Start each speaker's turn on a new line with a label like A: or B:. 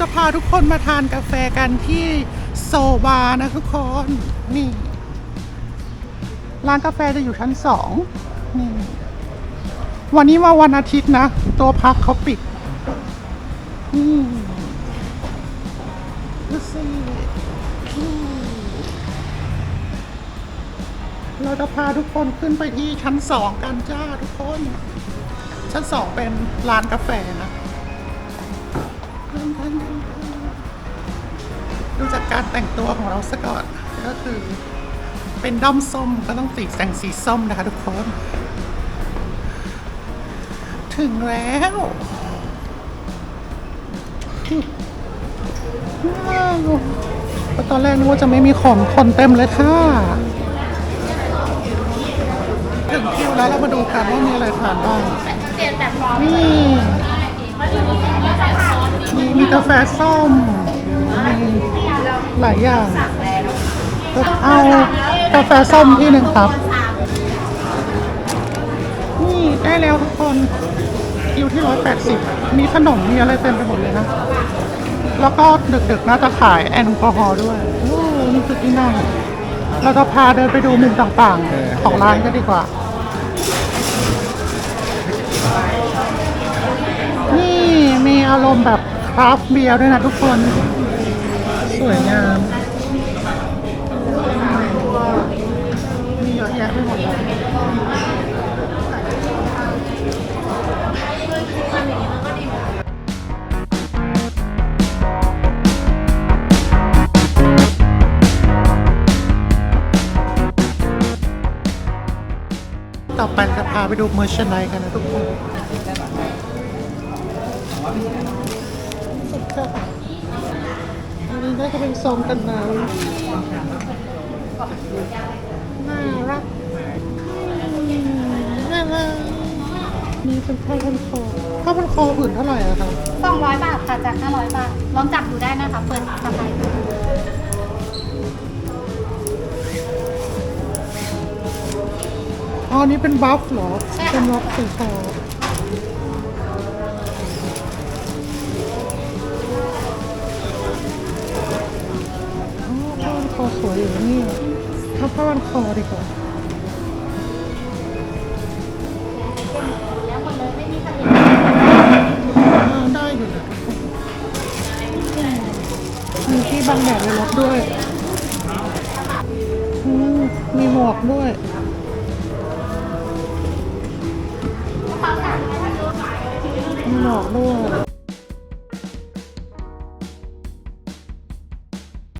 A: จะพาทุกคนมาทานกาแฟกันที่โซบานะทุกคน นี่ ร้านกาแฟจะอยู่ชั้นสองนี่ วันนี้มาวันอาทิตย์นะ ตัวพักเขาปิด นี่ดูสิเราจะพาทุกคนขึ้นไปที่ชั้นสองกันจ้าทุกคน ชั้นสองเป็นร้านกาแฟนะ ดูจากการแต่งตัวของเราซะก่อนก็คือเป็นด้อมส้มก็ต้องติดแต่งสีส้มนะคะทุกคน ถึงแล้วว้าวตอนแรกนึกว่าจะไม่มีของคนเต็มเลยค่ะ ถึงคิวแล้วเรามาดูกันว่ามีอะไรทานบ้างนี่มีมีกาแฟส้มมี หลายอย่าง เอากาแฟส้มที่หนึ่งครับ นี่ได้แล้วทุกคนคิวที่ร้อยแปดสิบมีขนมมีอะไรเต็มไปหมดเลยนะ แล้วก็ดึกๆน่าจะขายแอลกอฮอล์ด้วยโอ้นี่คือที่นั่งเราจะพาเดินไปดูมุมต่างๆ ของร้านกันดีกว่า นี่มีอารมณ์แบบคราฟต์เบียร์ด้วยนะทุกคน สวยงามมีเยอะแยะไปหมดเลยต่อไปจะพาไปดูเมอร์ชนไนกันนะทุกคนสุดค่ะอั นนี้น่าจะเป็นซองกันหนาวน่ารักอืมน่ารักนี่เป็นผ้าพันคอผ้าพันคอผืนเท่าไหร่อะคะ
B: 200 บาทค่ะจาก 500 บาท ลองจับดูได้นะคะ เปิดสะพายดู
A: อ๋ออันนี้เป็นบัฟเหรอเป็นบัฟสีขาว วยอยู่นี่เอาผ้าพันคอดีกว่
B: ได้
A: อยู่มีที่บังแดดในรถด้วยมีหมวกด้วยมีหมวกด้วย